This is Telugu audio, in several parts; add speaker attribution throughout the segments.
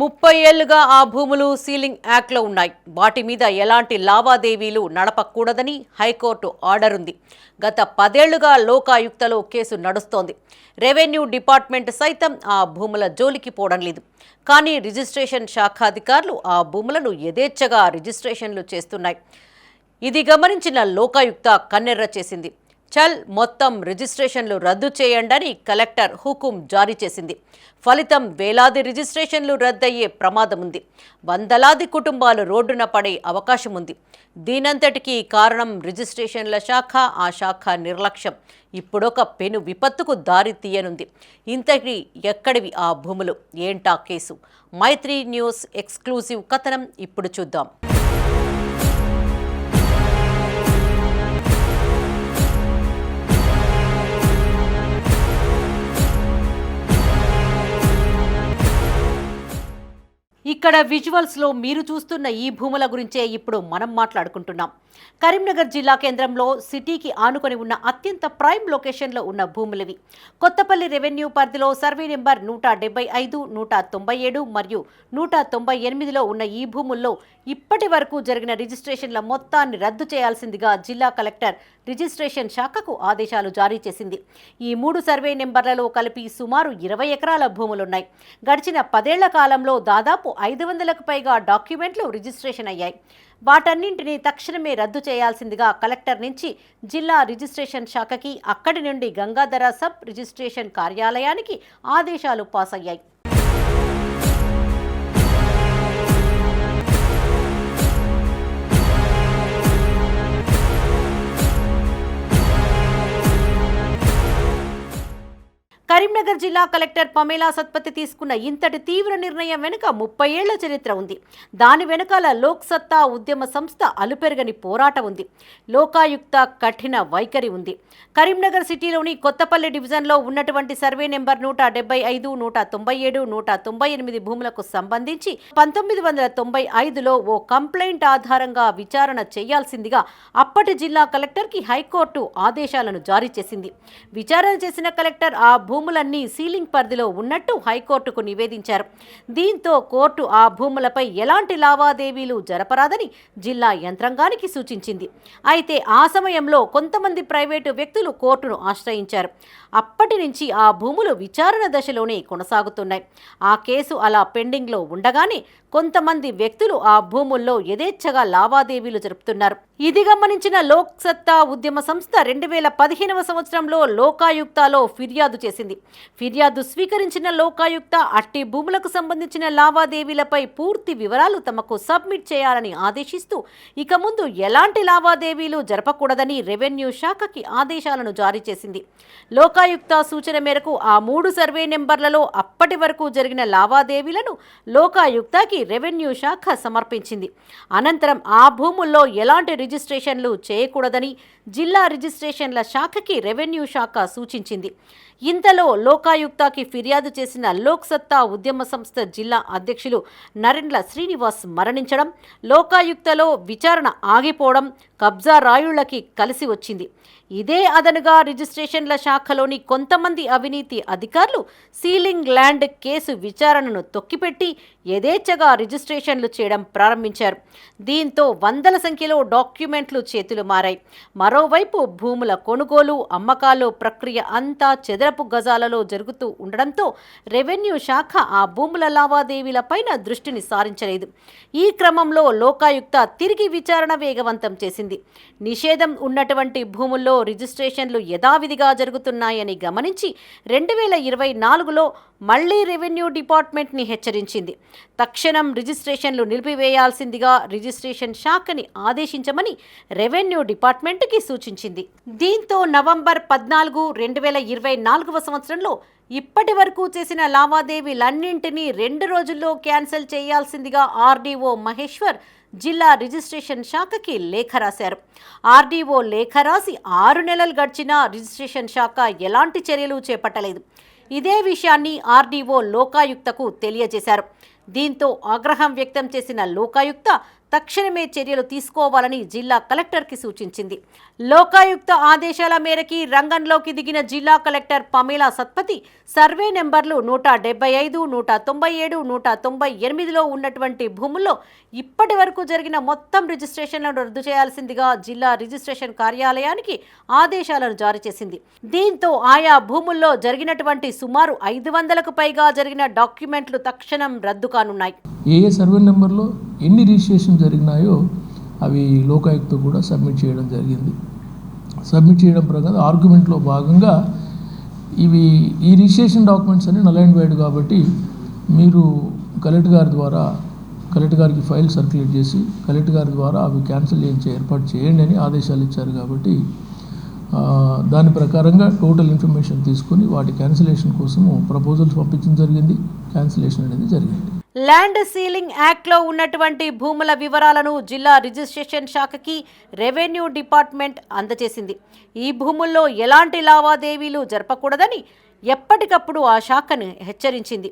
Speaker 1: ముప్పై ఏళ్ళుగా ఆ భూములు సీలింగ్ యాక్ట్లో ఉన్నాయి. వాటి మీద ఎలాంటి లావాదేవీలు నడపకూడదని హైకోర్టు ఆర్డర్ ఉంది. గత పదేళ్ళుగా లోకాయుక్తలో కేసు నడుస్తోంది. రెవెన్యూ డిపార్ట్మెంట్ సైతం ఆ భూముల జోలికి పోవడం లేదు. కానీ రిజిస్ట్రేషన్ శాఖాధికారులు ఆ భూములను యథేచ్ఛగా రిజిస్ట్రేషన్లు చేస్తున్నాయి. ఇది గమనించిన లోకాయుక్త కన్నెర్ర చేసింది. చల్ మొత్తం రిజిస్ట్రేషన్లు రద్దు చేయండని కలెక్టర్ హుకుం జారీ చేసింది. ఫలితం వేలాది రిజిస్ట్రేషన్లు రద్దయ్యే ప్రమాదం ఉంది వందలాది కుటుంబాలు రోడ్డున పడే అవకాశం ఉంది దీనంతటికీ కారణం రిజిస్ట్రేషన్ల శాఖ ఆ శాఖ నిర్లక్ష్యం. ఇప్పుడొక పెను విపత్తుకు దారి తీయనుంది. ఇంతకీ ఎక్కడివి ఆ భూములు? ఏంటా కేసు? మైత్రి న్యూస్ ఎక్స్క్లూజివ్ కథనం ఇప్పుడు చూద్దాం. ఇక్కడ విజువల్స్లో మీరు చూస్తున్న ఈ భూముల గురించే ఇప్పుడు మనం మాట్లాడుకుంటున్నాం. కరీంనగర్ జిల్లా కేంద్రంలో సిటీకి ఆనుకొని ఉన్న అత్యంత ప్రైమ్ లొకేషన్లో ఉన్న భూములవి. కొత్తపల్లి రెవెన్యూ పరిధిలో సర్వే నెంబర్ నూట డెబ్బై ఐదు నూట తొంభై ఏడు మరియు నూట తొంభై ఎనిమిదిలో ఉన్న ఈ భూముల్లో ఇప్పటి వరకు జరిగిన రిజిస్ట్రేషన్ల మొత్తాన్ని రద్దు చేయాల్సిందిగా జిల్లా కలెక్టర్ రిజిస్ట్రేషన్ శాఖకు ఆదేశాలు జారీ చేసింది. ఈ మూడు సర్వే నెంబర్లలో కలిపి సుమారు ఇరవై ఎకరాల భూములున్నాయి. గడిచిన పదేళ్ళ కాలంలో దాదాపు ఐదు వందలకు పైగా డాక్యుమెంట్లు రిజిస్ట్రేషన్ అయ్యాయి. వాటన్నింటినీ తక్షణమే రద్దు చేయాల్సిందిగా కలెక్టర్ నుంచి జిల్లా రిజిస్ట్రేషన్ శాఖకి అక్కడి నుండి గంగాధర సబ్ రిజిస్ట్రేషన్ కార్యాలయానికి ఆదేశాలు పాస్ అయ్యాయి కరీంనగర్ జిల్లా కలెక్టర్ పమేలా సత్పతి తీసుకున్న ఇంతటి తీవ్ర నిర్ణయం వెనుక ముప్పై ఏళ్ళ చరిత్ర ఉంది. దాని వెనుకాల లోక్ సత్తా ఉద్యమ సంస్థ అలుపెరగని పోరాటం ఉంది. లోకాయుక్త కఠిన వైఖరి ఉంది. కరీంనగర్ సిటీలోని కొత్తపల్లి డివిజన్లో ఉన్నటువంటి సర్వే నెంబర్ నూట డెబ్బై ఐదు నూట తొంభై ఏడు నూట తొంభై ఎనిమిది భూములకు సంబంధించి పంతొమ్మిది వందల తొంభై ఐదులో ఓ కంప్లైంట్ ఆధారంగా విచారణ చేయాల్సిందిగా అప్పటి జిల్లా కలెక్టర్కి హైకోర్టు ఆదేశాలను జారీ చేసింది. విచారణ చేసిన కలెక్టర్ ఆ భూములన్నీ సీలింగ్ పరిధిలో ఉన్నట్టు హైకోర్టుకు నివేదించారు. దీంతో కోర్టు ఆ భూములపై ఎలాంటి లావాదేవీలు జరపరాదని జిల్లా యంత్రాంగానికి సూచించింది. అయితే ఆ సమయంలో కొంతమంది ప్రైవేటు వ్యక్తులు కోర్టును ఆశ్రయించారు. అప్పటి నుంచి ఆ భూములు విచారణ దశలోనే కొనసాగుతున్నాయి. ఆ కేసు అలా పెండింగ్లో ఉండగానే కొంతమంది వ్యక్తులు ఆ భూముల్లో యథేచ్ఛగా లావాదేవీలు జరుపుతున్నారు. ఇది గమనించిన లోక్ సత్తా ఉద్యమ సంస్థ రెండు వేల పదిహేనవ సంవత్సరంలో లోకాయుక్తలో ఫిర్యాదు చేసింది. ఫిర్యాదు స్వీకరించిన లోకాయుక్త అట్టి భూములకు సంబంధించిన లావాదేవీలపై పూర్తి వివరాలు తమకు సబ్మిట్ చేయాలని ఆదేశిస్తూ ఇక ముందు ఎలాంటి లావాదేవీలు జరపకూడదని రెవెన్యూ శాఖకి ఆదేశాలను జారీ చేసింది. లోకాయుక్త సూచన మేరకు ఆ మూడు సర్వే నెంబర్లలో అప్పటి వరకు జరిగిన లావాదేవీలను లోకాయుక్తకి రెవెన్యూ శాఖ సమర్పించింది. అనంతరం ఆ భూముల్లో ఎలాంటి రిజిస్ట్రేషన్లు చేయకూడదని జిల్లా రిజిస్ట్రేషన్ల శాఖకి రెవెన్యూ శాఖ సూచించింది. ఇంతలో లోకాయుక్తకి ఫిర్యాదు చేసిన లోక్సత్తా ఉద్యమ సంస్థ జిల్లా అధ్యక్షులు నరేంద్ర శ్రీనివాస్ మరణించడం లోకాయుక్తలో విచారణ ఆగిపోవడం కబ్జా రాయుళ్ళకి కలిసి వచ్చింది. ఇదే అదనుగా రిజిస్ట్రేషన్ల శాఖలోని కొంతమంది అవినీతి అధికారులు సీలింగ్ ల్యాండ్ కేసు విచారణను తొక్కిపెట్టి యథేచ్ఛగా రిజిస్ట్రేషన్లు చేయడం ప్రారంభించారు. దీంతో వందల సంఖ్యలో డాక్యుమెంట్లు చేతులు మారాయి. మరోవైపు భూముల కొనుగోలు అమ్మకాలు ప్రక్రియ అంతా చెదరపు గజాలలో జరుగుతూ ఉండడంతో రెవెన్యూ శాఖ ఆ భూముల లావాదేవీలపైన దృష్టిని సారించలేదు. ఈ క్రమంలో లోకాయుక్త తిరిగి విచారణ వేగవంతం చేసింది. నిషేధం ఉన్నటువంటి భూముల్లో రిజిస్ట్రేషన్లు యథావిధిగా జరుగుతున్నాయని గమనించి రెండు వేల ఇరవై నాలుగులో మళ్ళీ రెవెన్యూ డిపార్ట్మెంట్ని హెచ్చరించింది. తక్షణం రిజిస్ట్రేషన్లు నిలిపివేయాల్సిందిగా రిజిస్ట్రేషన్ శాఖని ఆదేశించమని రెవెన్యూ డిపార్ట్మెంట్కి సూచించింది. దీంతో నవంబర్ పద్నాలుగు రెండు వేల ఇరవై నాలుగవ సంవత్సరంలో ఇప్పటి వరకు చేసిన లావాదేవీలన్నింటినీ రెండు రోజుల్లో క్యాన్సిల్ చేయాల్సిందిగా ఆర్డీఓ మహేశ్వర్ జిల్లా రిజిస్ట్రేషన్ శాఖకి లేఖ రాశారు. ఆర్డీఓ లేఖ రాసి ఆరు నెలలు గడిచినా రిజిస్ట్రేషన్ శాఖ ఎలాంటి చర్యలు చేపట్టలేదు. ఇదే విషయాన్ని ఆర్డీఓ లోకాయుక్తకు తెలియజేశారు. దీంతో ఆగ్రహం వ్యక్తం చేసిన లోకాయుక్త తక్షణమే చర్యలు తీసుకోవాలని జిల్లా కలెక్టర్కి సూచించింది. లోకాయుక్త ఆదేశాల మేరకి రంగంలోకి దిగిన జిల్లా కలెక్టర్ పమేలా సత్పతి సర్వే నెంబర్లు నూట డెబ్బై ఐదు నూట తొంభై ఏడు నూట తొంభై ఎనిమిదిలో ఉన్నటువంటి భూముల్లో ఇప్పటి వరకు జరిగిన మొత్తం రిజిస్ట్రేషన్లను రద్దు చేయాల్సిందిగా జిల్లా రిజిస్ట్రేషన్ కార్యాలయానికి ఆదేశాలను జారీ చేసింది. దీంతో ఆయా భూముల్లో జరిగినటువంటి సుమారు ఐదు వందలకు పైగా జరిగిన డాక్యుమెంట్లు తక్షణం రద్దు కానున్నాయి.
Speaker 2: ఏ సర్వే నెంబర్లో ఎన్ని రిజిస్ట్రేషన్ జరిగినాయో అవి లోకాయుక్త కూడా సబ్మిట్ చేయడం జరిగింది. సబ్మిట్ చేయడం ప్రకారం ఆర్గ్యుమెంట్లో భాగంగా ఇవి ఈ రిజిస్ట్రేషన్ డాక్యుమెంట్స్ అన్ని నల్ అండ్ వైడ్ కాబట్టి మీరు కలెక్టర్ గారి ద్వారా కలెక్టర్ గారికి ఫైల్ సర్క్యులేట్ చేసి కలెక్టర్ గారి ద్వారా అవి క్యాన్సిల్ చేయించే ఏర్పాటు చేయండి అని ఆదేశాలు ఇచ్చారు కాబట్టి దాని ప్రకారంగా టోటల్ ఇన్ఫర్మేషన్ తీసుకొని వాటి క్యాన్సిలేషన్ కోసము ప్రపోజల్స్ పంపించడం జరిగింది. క్యాన్సిలేషన్ అనేది జరిగింది.
Speaker 1: ల్యాండ్ సీలింగ్ యాక్ట్లో ఉన్నటువంటి భూముల వివరాలను జిల్లా రిజిస్ట్రేషన్ శాఖకి రెవెన్యూ డిపార్ట్మెంట్ అందజేసింది ఈ భూముల్లో ఎలాంటి లావాదేవీలు జరపకూడదని ఎప్పటికప్పుడు ఆ శాఖను హెచ్చరించింది.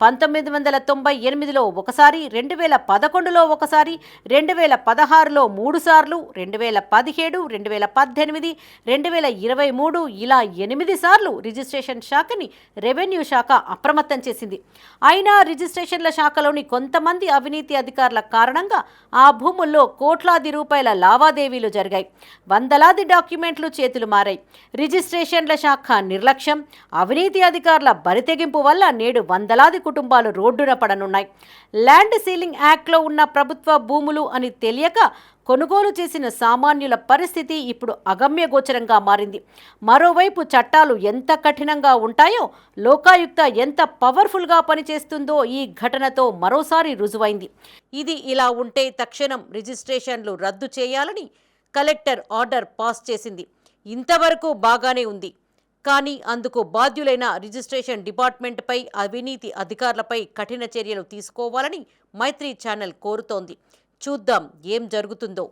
Speaker 1: పంతొమ్మిది వందల తొంభై ఎనిమిదిలో ఒకసారి రెండు వేల పదకొండులో ఒకసారి రెండు వేల పదహారులో మూడు సార్లు రెండు వేల పదిహేడు రెండు వేల పద్దెనిమిది రెండు వేల ఇరవై మూడు ఇలా ఎనిమిది సార్లు రిజిస్ట్రేషన్ శాఖని రెవెన్యూ శాఖ అప్రమత్తం చేసింది. అయినా రిజిస్ట్రేషన్ల శాఖలోని కొంతమంది అవినీతి అధికారుల కారణంగా ఆ భూముల్లో కోట్లాది రూపాయల లావాదేవీలు జరిగాయి. వందలాది డాక్యుమెంట్లు చేతులు మారాయి. రిజిస్ట్రేషన్ల శాఖ నిర్లక్ష్యం అవినీతి అధికారుల బరితెగింపు వల్ల నేడు వందలాది కుటుంబాలు రోడ్డున పడనున్నాయి. ల్యాండ్ సీలింగ్ యాక్ట్లో ఉన్న ప్రభుత్వ భూములు అని తెలియక కొనుగోలు చేసిన సామాన్యుల పరిస్థితి ఇప్పుడు అగమ్యగోచరంగా మారింది. మరోవైపు చట్టాలు ఎంత కఠినంగా ఉంటాయో లోకాయుక్త ఎంత పవర్ఫుల్గా పనిచేస్తుందో ఈ ఘటనతో మరోసారి రుజువైంది. ఇది ఇలా ఉంటే తక్షణం రిజిస్ట్రేషన్లు రద్దు చేయాలని కలెక్టర్ ఆర్డర్ పాస్ చేసింది. ఇంతవరకు బాగానే ఉంది. కానీ అందుకు బాధ్యులైన రిజిస్ట్రేషన్ డిపార్ట్మెంట్పై అవినీతి అధికారులపై కఠిన చర్యలు తీసుకోవాలని మైత్రి ఛానల్ కోరుతోంది. చూద్దాం ఏం జరుగుతుందో.